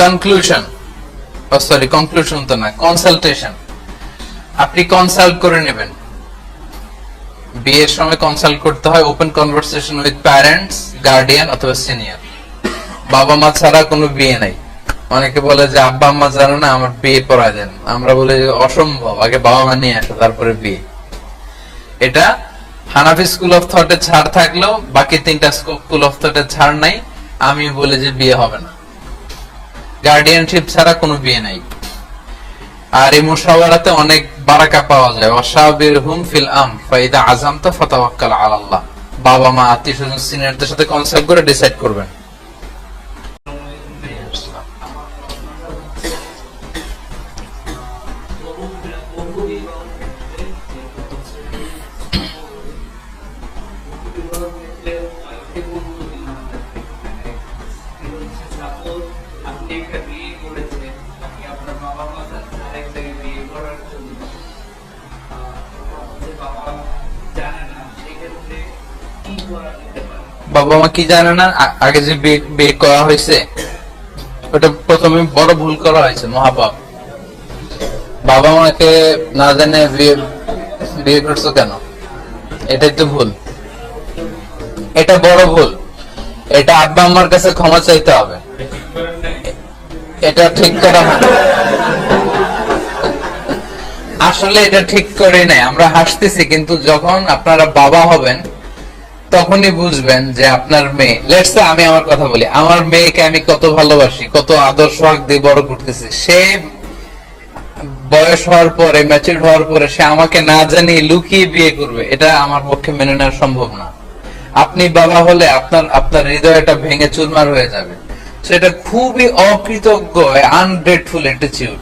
Conclusion sorry conclusion তো না consultation আপনি কনসাল্ট করে নেবেন। বিয়ের সময় কনসাল্ট করতে হয় open conversation with parents guardian অথবা সিনিয়র বাবা মা ছাড়া কোনো বিয়ে নাই। অনেকে বলে যে, আব্বা, আম্মা জানো না, আমার বিয়ে পড়ায় দেন আমরা বলি, অসম্ভব, আগে বাবা মা নিয়ে আসো, তারপরে বিয়ে। এটা হানাফি স্কুল অফ থটে ছাড় থাকলেও বাকি তিনটা স্কুল অফ থটে ছাড় নাই। আমি বলি যে, বিয়ে হবে না। গার্ডিয়ানশিপ ছাড়া কোনো বিয়ে নাই আর এই মুশাওয়ারাতে অনেক বারাকা পাওয়া যায় ওয়াশাবির হুম ফিল আম ফাইদা আযামতা ফাতাওয়াক্কাল আলা আল্লাহ বাবা মা আত্মীয় স্বজন সিনিয়রদের সাথে কনসাল্ট করে ডিসাইড করবেন আপনি বিয়ে আপনি আপনার বাবা মা আরেক জায়গায় বিয়ে করার জন্য বাবা জানে না সেক্ষেত্রে কি করা যেতে পারে বাবা মা কি জানে না আগে যে বিয়ে করা হয়েছে, ওটা প্রথমে বড় ভুল করা হয়েছে, মহাপাপ। বাবা মাকে না জানে বিয়ে বিয়ে করছ কেন? এটাই তো ভুল। এটা বড় ভুল। এটা আব্বা আম্মার কাছে ক্ষমা চাইতে হবে। এটা ঠিক করা হয়। আসলে এটা ঠিক করে নাই। আমরা হাসতেছি, কিন্তু যখন আপনারা বাবা হবেন, তখনই বুঝবেন যে আপনার মেয়ে লেটস আমি আমার কথা বলি। আমার মেয়েকে আমি কত ভালোবাসি, কত আদর সোহাগ দিয়ে বড় করতেছি। সে বয়স হওয়ার পরে ম্যাচিউর হওয়ার পরে সে আমাকে না জানিয়ে লুকিয়ে বিয়ে করবে। এটা আমার পক্ষে মেনে নেওয়া সম্ভব না। আপনি বাবা হলে আপনার আপনার হৃদয়টা ভেঙে চুরমার হয়ে যাবে। সেটা খুবই অকৃতজ্ঞ আনগ্রেটফুল অ্যাটিটিউড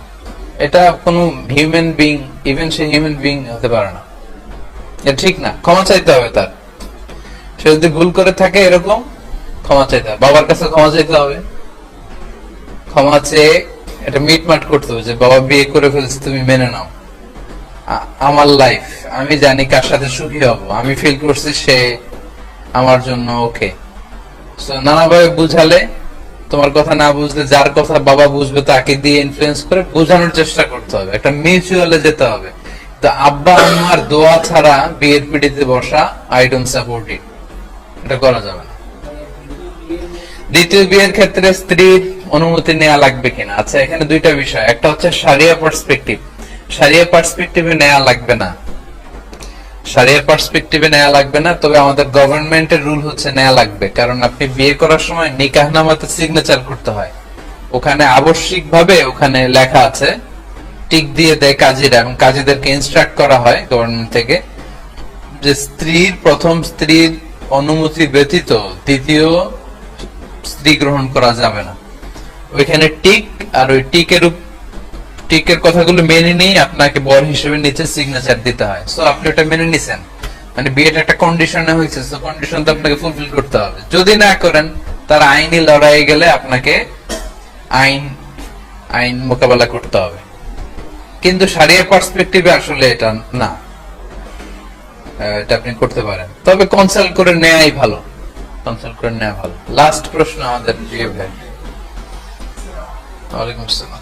এটা কোনো হিউম্যান বিং ইভেন সে হিউম্যান বিং হতে পারে না। এটা ঠিক না, ক্ষমা চাইতে হবে তার। সে যদি ভুল করে থাকে এরকম, ক্ষমা চাইতে হবে। বাবার কাছে ক্ষমা চাইতে হবে। ক্ষমা চেয়ে এটা মিটমাট করতে হবে যে, বাবা, বিয়ে করে ফেলছে, তুমি মেনে নাও। আমার লাইফ আমি জানি কার সাথে সুখী হব। আমি ফিল করছি সে আমার জন্য ওকে নানাভাবে বুঝালে তোমার কথা না বুঝলে যার কথা বাবা বুঝবে তাকে দিয়ে ইনফ্লুয়েন্স করে বোঝানোর চেষ্টা করতে হবে। একটা মিউচুয়ালে যেতে হবে। তো আব্বা আম্মার দোয়া ছাড়া বিয়ের পিড়িতে বসা আই ডোন্ট সাপোর্ট ইট এটা করা যাবে না। দ্বিতীয় বিয়ের ক্ষেত্রে স্ত্রীর অনুমতি নেওয়া লাগবে কিনা? আচ্ছা এখানে দুইটা বিষয়। একটা হচ্ছে সারিয়া পার্সপেক্টিভ সারিয়া পার্সপেক্টিভে নেওয়া লাগবে না। সারিয়া পার্সপেক্টিভে নেওয়া লাগবে না, তবে আমাদের গভর্নমেন্টের রুল হচ্ছে নেওয়া লাগবে। কারণ আপনি বিয়ে করার সময় নিকাহনামাতে সিগনেচার করতে হয়। ওখানে আবশ্যিক ভাবে ওখানে লেখা আছে, টিক দিয়ে দেয় কাজীরা, এবং কাজীদেরকে ইনস্ট্রাক্ট করা হয় গভর্নমেন্ট থেকে যে স্ত্রীর প্রথম স্ত্রীর অনুমতি ব্যতীত দ্বিতীয় স্ত্রী গ্রহণ করা যাবে না। ওইখানে টিক, আর ওই টিকের টিকের কথাগুলো মেনে নিয়ে আপনাকে বর হিসেবে নিচে সিগনেচার দিতে হয়। সো আপনি ওটা মেনে নিছেন। মানে বিয়েটা একটা কন্ডিশনে হয়েছে সো কন্ডিশন তো আপনাকে ফুলফিল করতে হবে। যদি না করেন, তার আইনি লড়াই গেলে আপনাকে আইন আইন মোকাবেলা করতে হবে। কিন্তু সারিয়া পার্সপেক্টিভে আসলে এটা না। এটা আপনি করতে পারেন। তবে কনসাল্ট করে নেয়াই ভালো। কনসাল্ট করে নেওয়া ভালো। লাস্ট প্রশ্ন আমাদের ভাই। ওয়ালাইকুম আসসালাম।